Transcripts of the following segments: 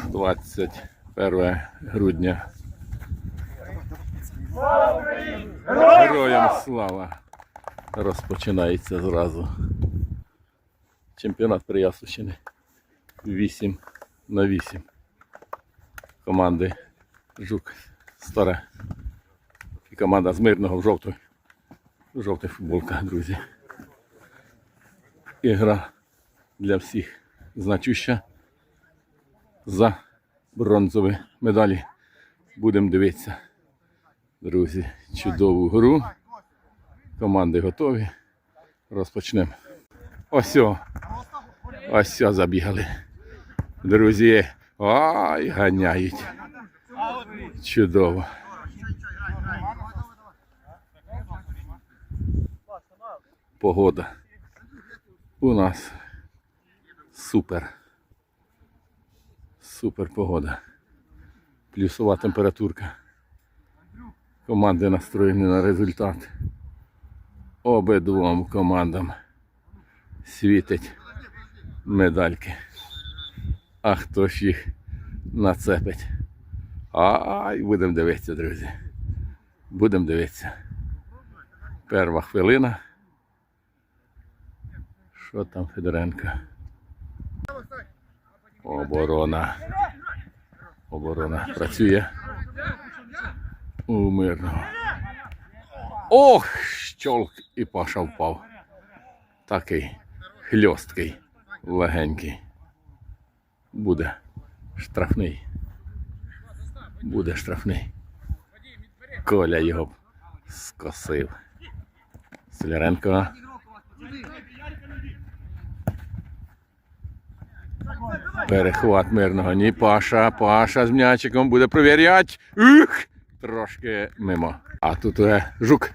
21 грудня. Героям слава! Розпочинається зразу. Чемпіонат Приясущини 8 на 8. Команди Жук Старе. І команда з мирного в жовту. Жовта футболка, друзі. Ігра для всіх значуща за бронзові медалі. Будемо дивитися, друзі, чудову гру. Команди готові. Розпочнемо. Ось. Ось забігали. Друзі. Ай, ганяють. Чудово. Погода. У нас супер. Супер погода. Плюсова температурка. Команди настроєні на результат. Обидвом командам світить медальки. А хто ж їх нацепить? Ай, будемо дивитися, друзі. Будемо дивитися. Перша хвилина. Що там Федоренко? Оборона. Оборона працює. У мирного. Ох, щолк і Паша впав. Такий хльосткий, легенький. Буде штрафний. Буде штрафний. Коля його скосив. Соляренко. Перехват мирного. Ні, Паша, Паша з м'ячиком буде провіряти. Ух! Трошки мимо. А тут жук.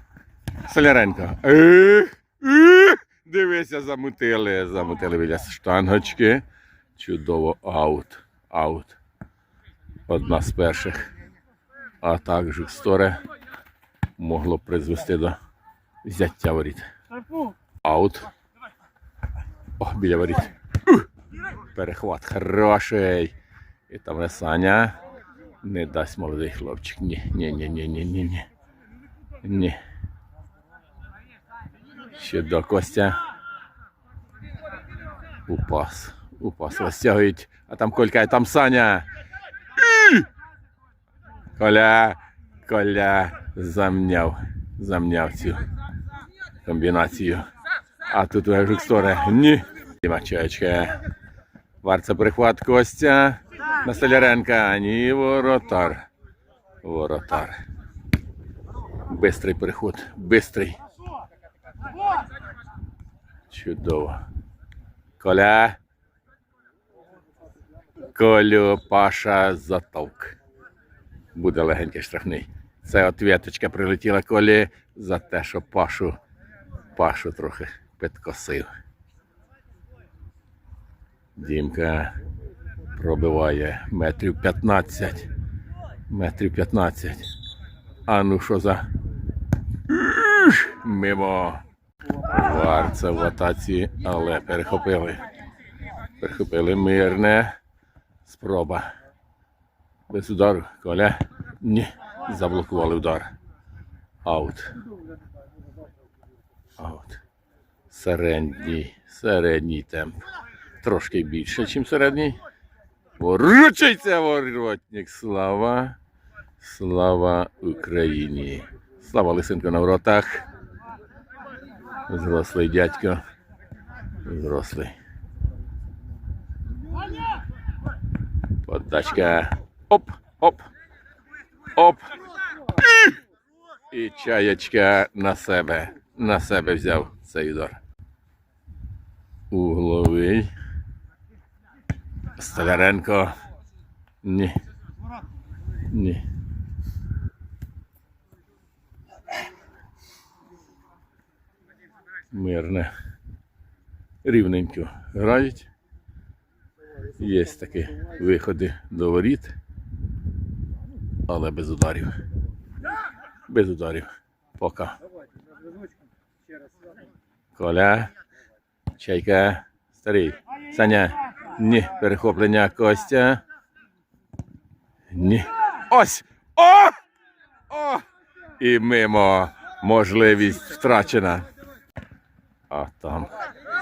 Соляренко. Ех, ех, дивися, замутили. Замутили біля штангочки. Чудово аут. Аут. Одна з перших. А так жук сторе могло призвести до взяття воріт. Аут. О, біля воріт. Перехват хороший. І там Саня. Не дасть молодий хлопчик. Ні, ні, ні, ні, ні, ні, ні. Ні. Ще до Костя. Упас. Упас. Розтягують. А там Колька, і там Саня. І! Коля. Коля замняв. Замняв цю комбінацію. А тут уже Жуксторе. Ні. Дімачечка. Варца прихват Костя. На Столяренка. Ні, воротар. Воротар. Бистрий переход. Бистрий. Чудово. Коля. Колю Паша затовк. Буде легенький штрафний. Це отвіточка прилетіла Колі за те, що Пашу, Пашу трохи підкосив. Дімка пробиває метрів 15. Метрів 15. А ну що за. Мимо. Варца в атаці, але перехопили. Перехопили мирне. Спроба. Без удару. Коля. Ні. Заблокували удар. Аут. Аут. Середній. Середній темп. Трошки більше, ніж середній. Ворочається воротник. Слава. Слава Україні. Слава Лисенко на воротах. Зрослий дядько. Зрослий. Подачка. Оп, оп. Оп. І чаєчка на себе. На себе взяв цей удар. Угловий. Столяренко. Ні. Ні. Мирне. Рівненько грають. Є такі виходи до воріт, але без ударів. Без ударів. Пока. Коля. Чайка. Старий. Саня. Ні. Перехоплення Костя. Ні. Ось! О! О! І мимо можливість втрачена. А там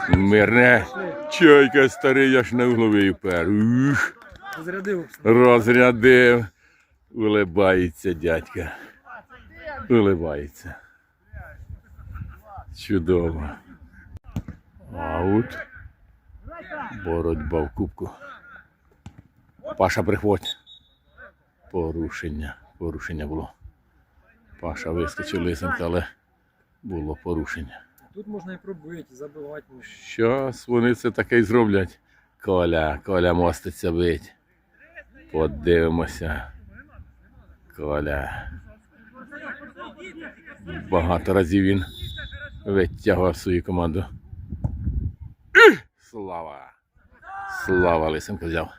мирне чайка старий аж на угловий пер. Ух, Розрядив. розрядив. Улибається дядька. Улибається. Чудово. Аут. Боротьба в кубку. Паша приходь. Порушення. Порушення було. Паша вискочив лисенка, але було порушення. Тут можна і пробити, забивати. Щас вони це таке й зроблять. Коля, Коля моститься бить. Подивимося. Коля. Багато разів він витягував свою команду. Слава! Слава Лисенко взяв.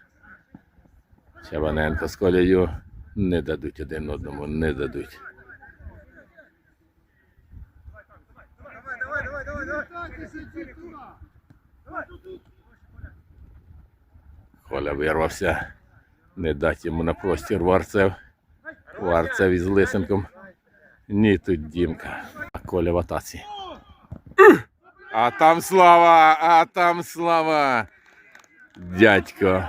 Чабаненко з Колею не дадуть один одному, не дадуть. Коля вирвався. Не дать йому на простір Варцев. Варцев із Лисенком. Ні, тут Дімка. А Коля в атаці. А там слава! А там слава! Дядько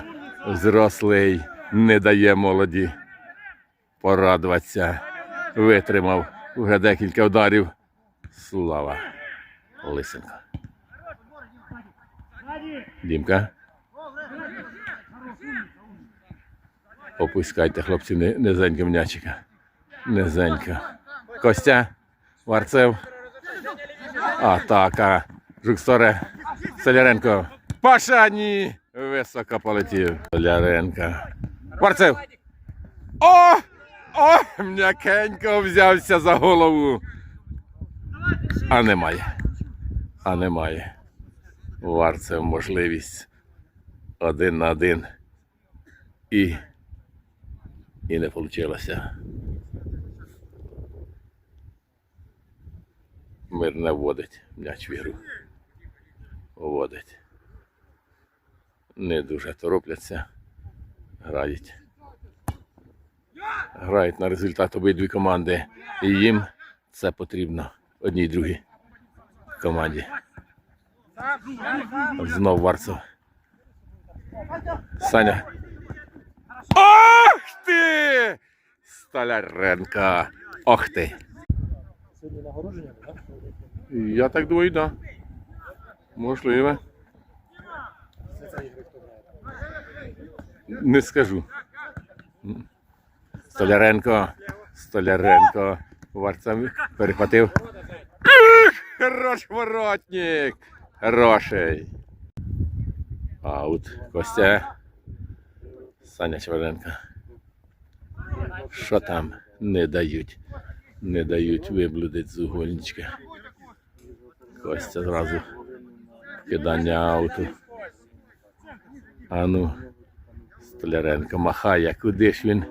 взрослий не дає молоді порадуватися. Витримав вже декілька ударів. Слава Лисенко. Дімка. Опускайте, хлопці, ни- низенько м'ячика. Низенько. Костя, Варцев. Атака. Жуксторе. Соляренко. Паша, ні. Високо полетів. Соляренко. Варцев. О! О! М'якенько взявся за голову. А немає. А немає. Варцев можливість один на один. І, і не вийшло. Мир не вводить м'яч в ігру. Вводить. Не дуже торопляться. Грають. Грають на результат обидві команди. І їм це потрібно одній і другій команді. Знов Варцев. Саня. Ох ти! Столяренко. Ох ти! Сьогодні нагородження, так? Я так думаю, так. Да. Можливо. Не скажу. Столяренко. Столяренко. Варцем перехватив. Ух, Хорош воротник. Хороший. Аут. Костя. Саня Чваренко. Що там? Не дають. Не дають виблудити з угольничка. Костя зразу. Кидання ауту. А ну. Столяренко махає, куди ж він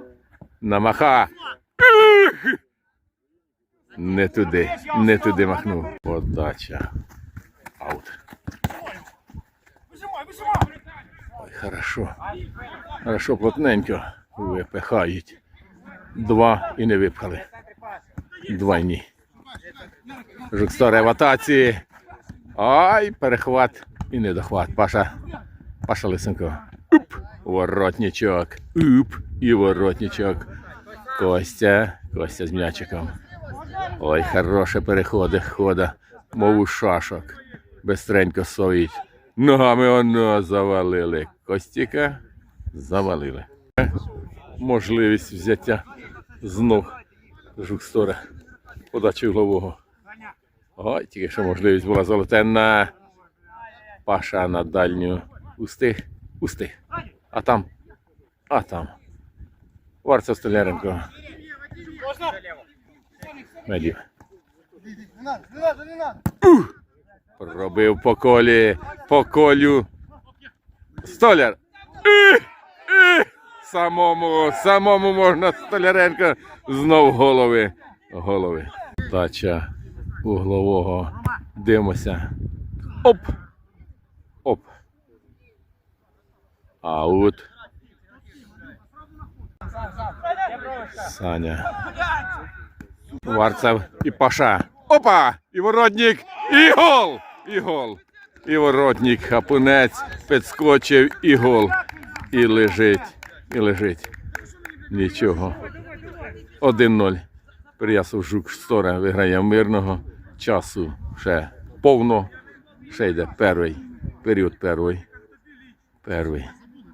намаха. Не туди, не туди махнув. Подача. Аут. Ой, хорошо. Хорошо, плотненько випихають. Два і не випхали. Два ні. Жуксторе в атаці. Ай, перехват і недохват. Паша. Паша Лисенко. Уп! Воротничок. Уп! І воротничок. Костя. Костя з м'ячиком. Ой, хороше переходи, хода, мов у шашок. Бестренько совіть. Ногами воно завалили. Костіка завалили. Можливість взяття знов жукстора. Подачі углового. Ой, тільки що можливість була золотенна. Паша на дальню. Устиг, устиг. А там, а там. Варцев Столяренко. Медів. Пробив по колі, по колю. Столяр. Самому, самому можна Столяренко знов голови. Голови. Дача углового. Дивимося. Оп! Оп. Аут. Саня. Варцев і Паша. Опа! І воротник! І гол! І гол! І воротник, хапунець, підскочив, і гол. І лежить, і лежить. Нічого. 1-0. Переясов Жук Штора виграє мирного. Часу ще повно. Ще йде перший період перший. Перший.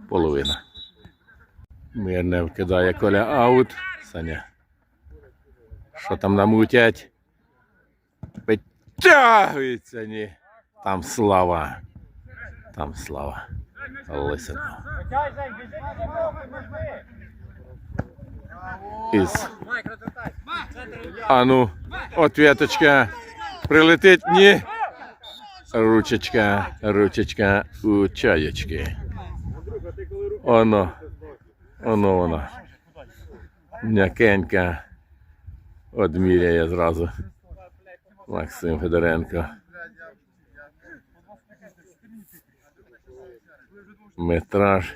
Половина. Мирне вкидає коля аут. Саня. Що там намутять? Підтягується, ні. Там слава. Там слава. Лисенко. Із. А ответочка. Прилетить, ні. Ручечка, ручечка у чаєчки. Оно. Оно воно. М'якенька. Одміряє зразу. Максим Федоренко. Метраж.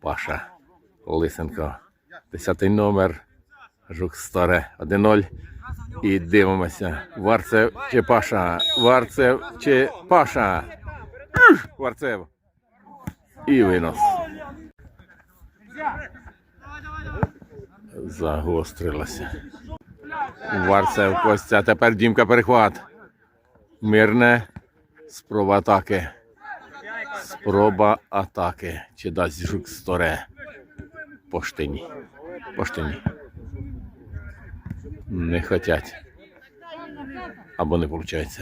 Паша Лисенко. Десятий номер. Жук Старе 1-0. І дивимося. Варцев чи Паша? Варцев чи Паша? Варцев. І винос. Загострилося. Варцев Костя. Тепер Дімка перехват. Мирне. Спроба атаки. Спроба атаки. Чи дасть жук сторе? Поштині. Поштині. Не хотять. Або не виходить.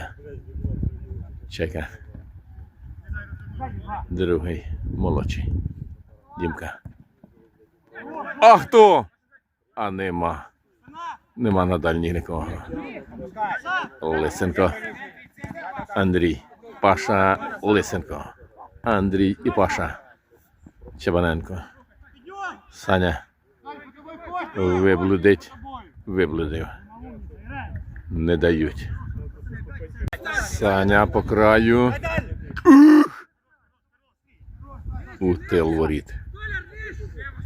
Чека. Другий молодший. Дімка. А хто? А нема. Нема на дальній нікого. Лисенко. Андрій. Паша Лисенко. Андрій і Паша. Чебаненко. Саня. Виблудить. Виблудив. Не дають. Саня по краю. У тил воріт.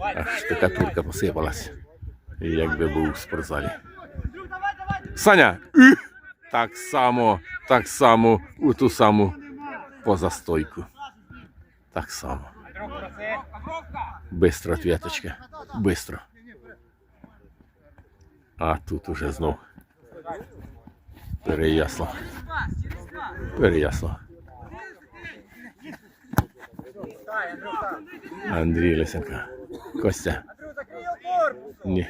Аж штукатурка посипалась. Якби був у спортзалі. Саня! Так само, так само у ту саму позастойку. Так само. Бистро ответочка. Бистро. А тут уже знов. Переясло. Переясло. Андрій Лисенко. Костя. Ні.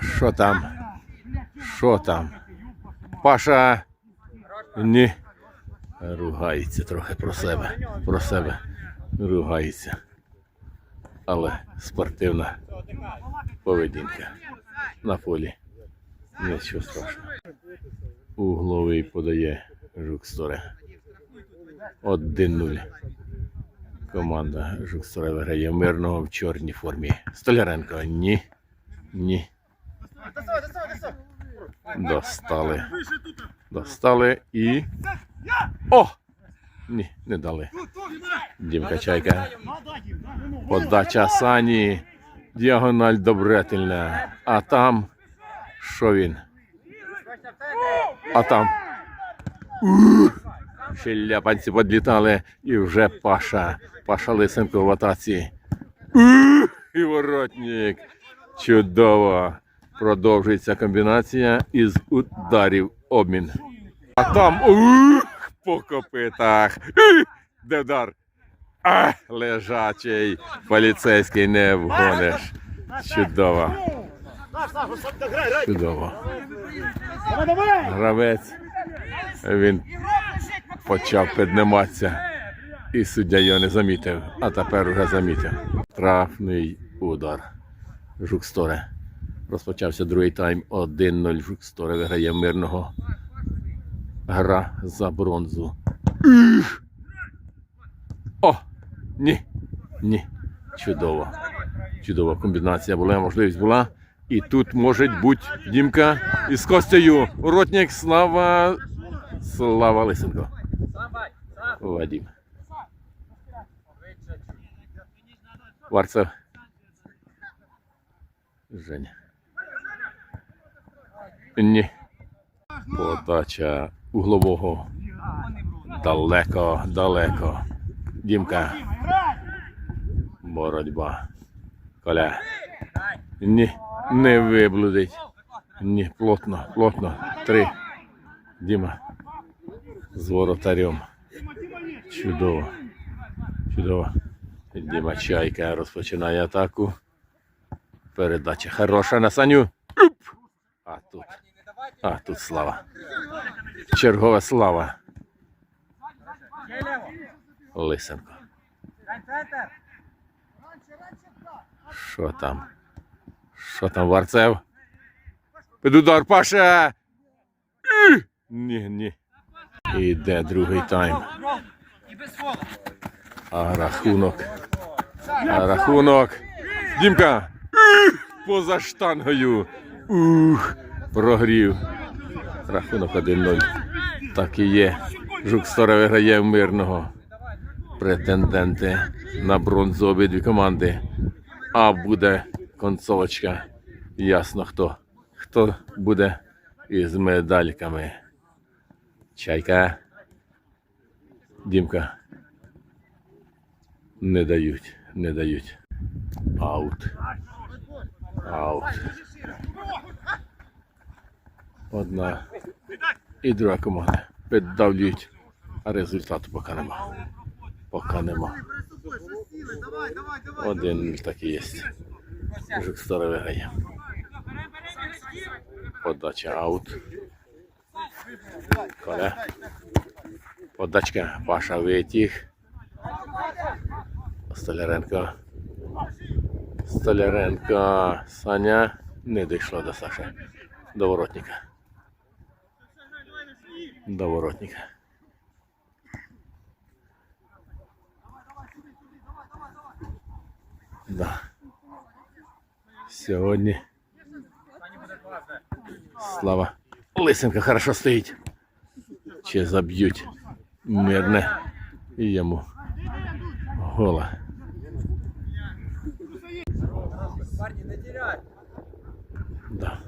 Що там? Що там? Паша. Ні. Ругається трохи про себе. Про себе. Ругається. Але спортивна поведінка на полі. Нічого страшного. Угловий подає Жуксторе. 1-0. Команда Жуксторе виграє мирного в чорній формі. Столяренко. Ні. Ні. Достали. Достали і. О! Ні, не дали. Дімка Чайка. Подача Сані. Діагональ добретельна. А там. Що він? А там. Ще ляпанці підлітали і вже Паша. Паша Лисенко в атаці. І воротник. Чудово. Продовжується комбінація із ударів обмін. А там по копитах. Де вдар. Лежачий. Поліцейський не вгониш. Чудово. Чудово. Гравець. Він почав підніматися. І суддя його не замітив, а тепер вже замітив. Трафний удар. Жуксторе. Розпочався другий тайм. 1-0. Жуксторе виграє мирного. Гра за бронзу. О! Ні. Ні. Чудово. Чудова комбінація була, можливість була. І тут може бути Дімка із Костею. Уротник Слава. Слава Лисенко. Вадим. Варцев. Женя. Ні. Подача углового. Далеко, далеко. Дімка. Боротьба. Коля. Ні, не виблудить. Ні, плотно, плотно. Три. Діма. З воротарем. Чудово. Чудово. Діма Чайка розпочинає атаку. Передача хороша на Саню. А тут. А тут слава. Чергова слава. Лисенко. Що там? Що там, Варцев? Під удар Паша! Ні, ні. Іде другий тайм. А рахунок. А рахунок. Дімка! Поза штангою. Ух! Прогрів. Рахунок 1-0. Так і є. Жук Стора виграє в мирного. Претенденти на бронзу обидві команди. А буде концовочка. Ясно хто. Хто буде із медальками. Чайка. Дімка. Не дають, не дають. Аут. Аут. Одна і друга команда. Піддавлюють, а результату поки нема. Поки нема. Один такий є. Жук Стара виграє. Подача аут. Коля. Подачка. Паша витяг. Столяренко. Столяренко. Саня не дійшла до Саші. До воротника. До воротника. Да. Сьогодні. Слава. Лисенко хорошо стоїть. Чи заб'ють мирне і йому гола. Да.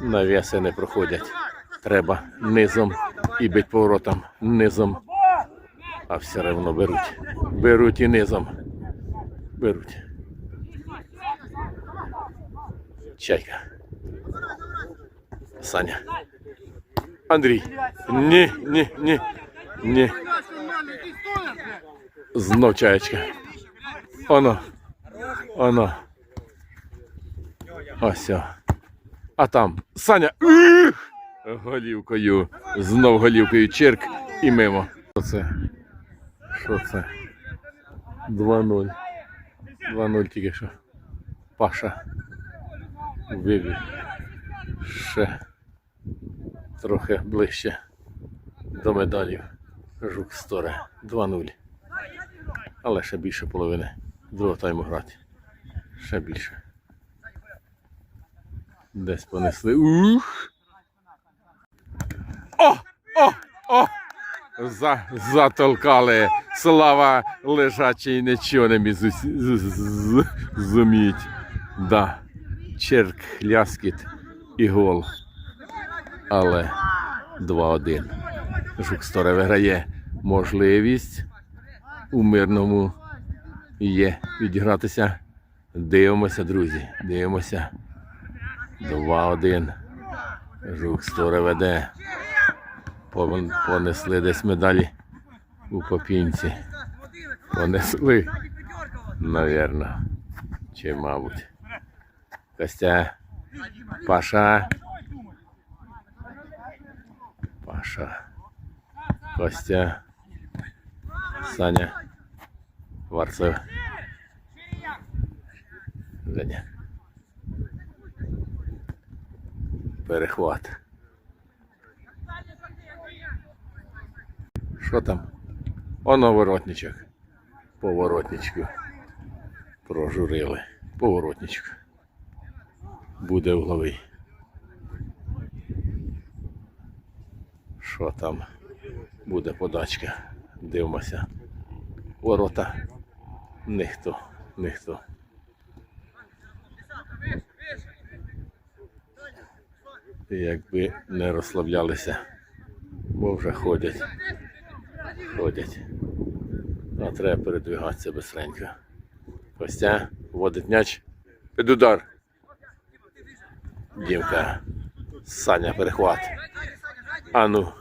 Навіси не проходять. Треба низом і бить поворотом низом. А все одно беруть. Беруть і низом. Беруть. Чайка. Саня. Андрій. Ні, ні, ні. Ні. Знов чаєчка. Оно. Оно. Ось. А там Саня. Ух! Голівкою. Знов голівкою черк і мимо. Що це? Що це? 2-0. 2-0 тільки що. Паша. Вивів. Ще трохи ближче до медалів. Жук Сторе. 2-0. Але ще більше половини другого тайму грати. Ще більше. Десь понесли. Ух! О! О! О! За, затолкали. Слава лежачий нічого не міг зуміть. Да. Черк, ляскіт і гол. Але 2-1. Жук Сторе виграє можливість у мирному є відігратися. Дивимося, друзі. Дивимося. 2-1. Жук Сторе веде. Пон- Понесли десь медалі у попінці. Понесли, навірно. Чи, мабуть. Костя. Паша. Паша. Костя. Саня. Варцев. Женя. Перехват. Що там? Оно воротничок. Поворотничку. Прожурили. Поворотничок. Буде угловий. Що там? Буде подачка. Дивимося. Ворота. Ніхто ніхто. Якби не розслаблялися, бо вже ходять. Ходять. А треба передвигатися бистренько. Костя вводить м'яч. Під удар. Дімка. Саня перехват. Ану.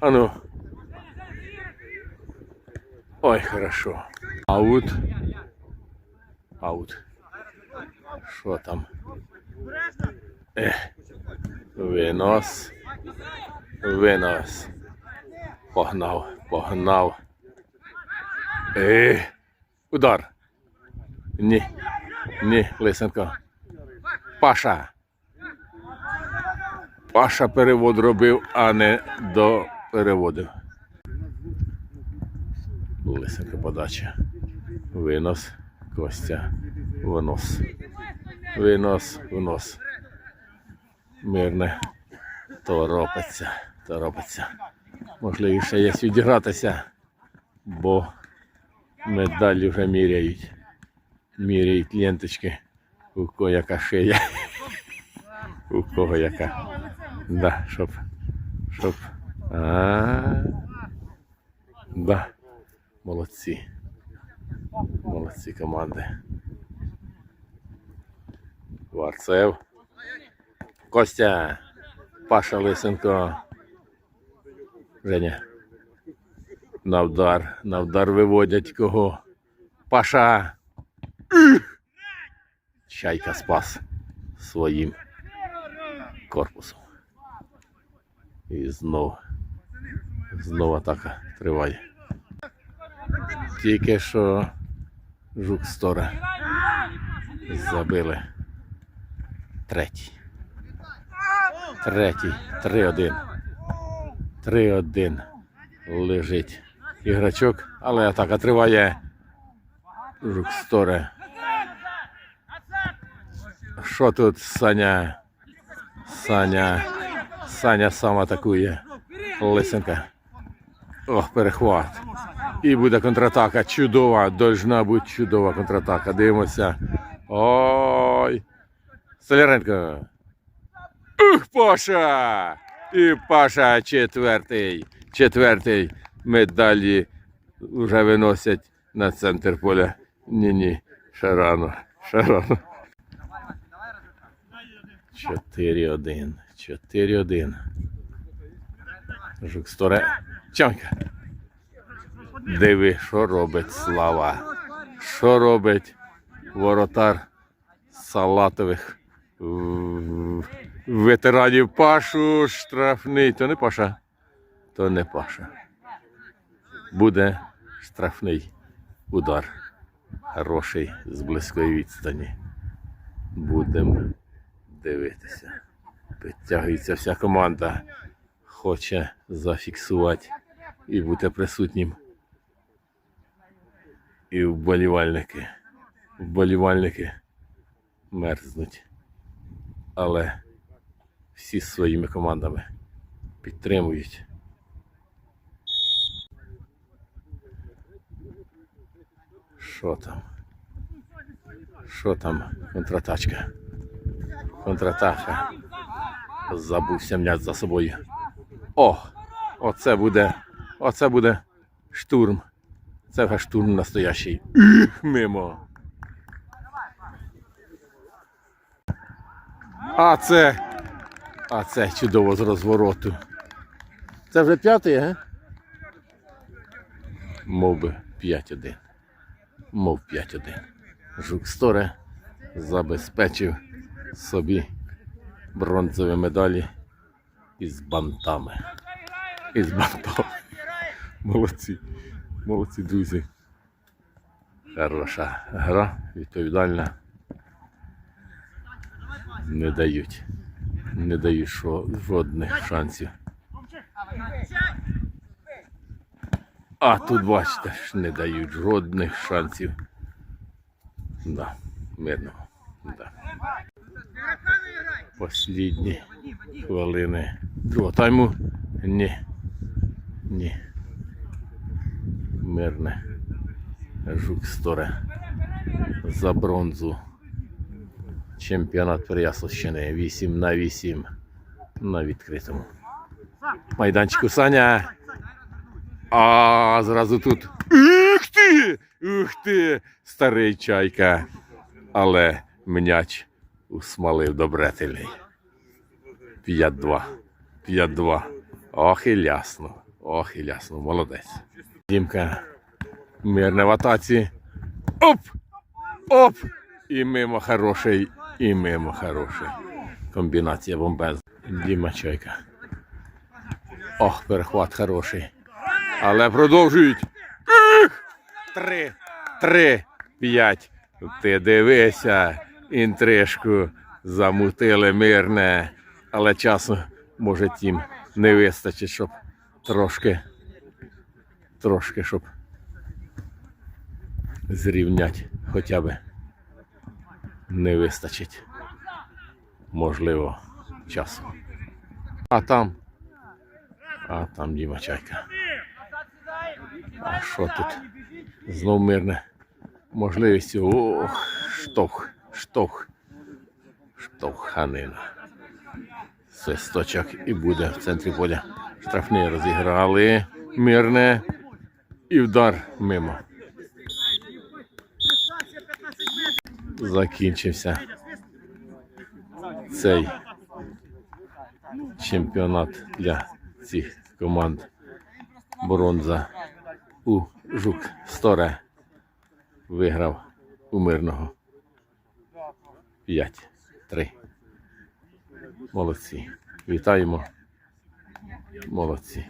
Ану. Ой, хорошо. Аут. Аут. Що там? Ех. Винос. Винос. Погнав, погнав. Ех. Удар. Ні. Ні, Лисенко. Паша. Паша перевод робив, а не до переводив. Лисенко подача. Винос. Костя. Винос. Винос, винос. Мирне. Торопиться, торопиться. Можливіше є відігратися, бо медалі вже міряють. Міряють ленточки, у кого яка шия. У кого яка. Да, щоб. Щоб. А. Да. Молодці. Молодці команди. Варцев. Костя. Паша Лисенко. Женя. На удар. На удар виводять кого. Паша. Чайка спас своїм корпусом. І знов. Знов атака триває. Тільки що жук стора забили. Третій. Третій. 3-1. 3-1. Лежить іграчок, але атака триває. Жук сторе. Що тут Саня? Саня. Саня сам атакує. Лисенка. Ох, перехват. І буде контратака. Чудова. Должна бути чудова контратака. Дивимося. Ой. Соляренко. Ух, Паша! І Паша четвертий. Четвертий медалі вже виносять на центр поля. Ні-ні, ще рано. Ще рано. 4-1. 4-1. Жук сторе. Чанка. Диви, що робить слава. Що робить воротар салатових ветеранів Пашу штрафний. То не Паша. То не Паша. Буде штрафний удар. Хороший з близької відстані. Будемо дивитися. Підтягується вся команда. Хоче зафіксувати і бути присутнім. І вболівальники. Вболівальники мерзнуть. Але всі своїми командами підтримують. Що там? Що там? Контратачка. Контратака. Забувся м'яч за собою. О! Оце буде. Оце буде штурм. Це вже штурм настоящий. Ух, мимо. А це. А це чудово з розвороту. Це вже п'ятий, га? Мов би 5-1. Мов 5-1. Жук Сторе забезпечив собі бронзові медалі із бантами. Із бантами. Молодці. Молодці, друзі. Хороша гра, відповідальна. Не дають. Не дають жодних шансів. А тут бачите, не дають жодних шансів. Да, мирно. Да. Послідні хвилини другого тайму. Ні. Ні. Мирне. Жук сторе за бронзу. Чемпіонат Переяславщини 8 на 8 на відкритому. Майданчику Саня. А зразу тут. Ух ти! Ух ти! Старий чайка. Але м'яч усмалив добретельний. 5-2. 5-2. Ох і лясно. Ох і лясно. Молодець. Дімка. Мирне в атаці. Оп! Оп! І мимо хороший, і мимо хороший. Комбінація бомбез. Діма Чайка. Ох, перехват хороший. Але продовжують. Три, три, п'ять. Ти дивися, інтрижку замутили мирне, але часу, може, тім не вистачить, щоб трошки, трошки, щоб зрівнять хоча б не вистачить. Можливо, часу. А там. А там Діма Чайка. А що тут? Знов мирне. Можливість. Ох, штовх, штовх. Штовханина. Свисточок і буде в центрі поля. Штрафний розіграли. Мирне. І вдар мимо. Закінчився цей чемпіонат для цих команд. Бронза у Жук Сторе виграв у мирного 5-3. Молодці. Вітаємо. Молодці.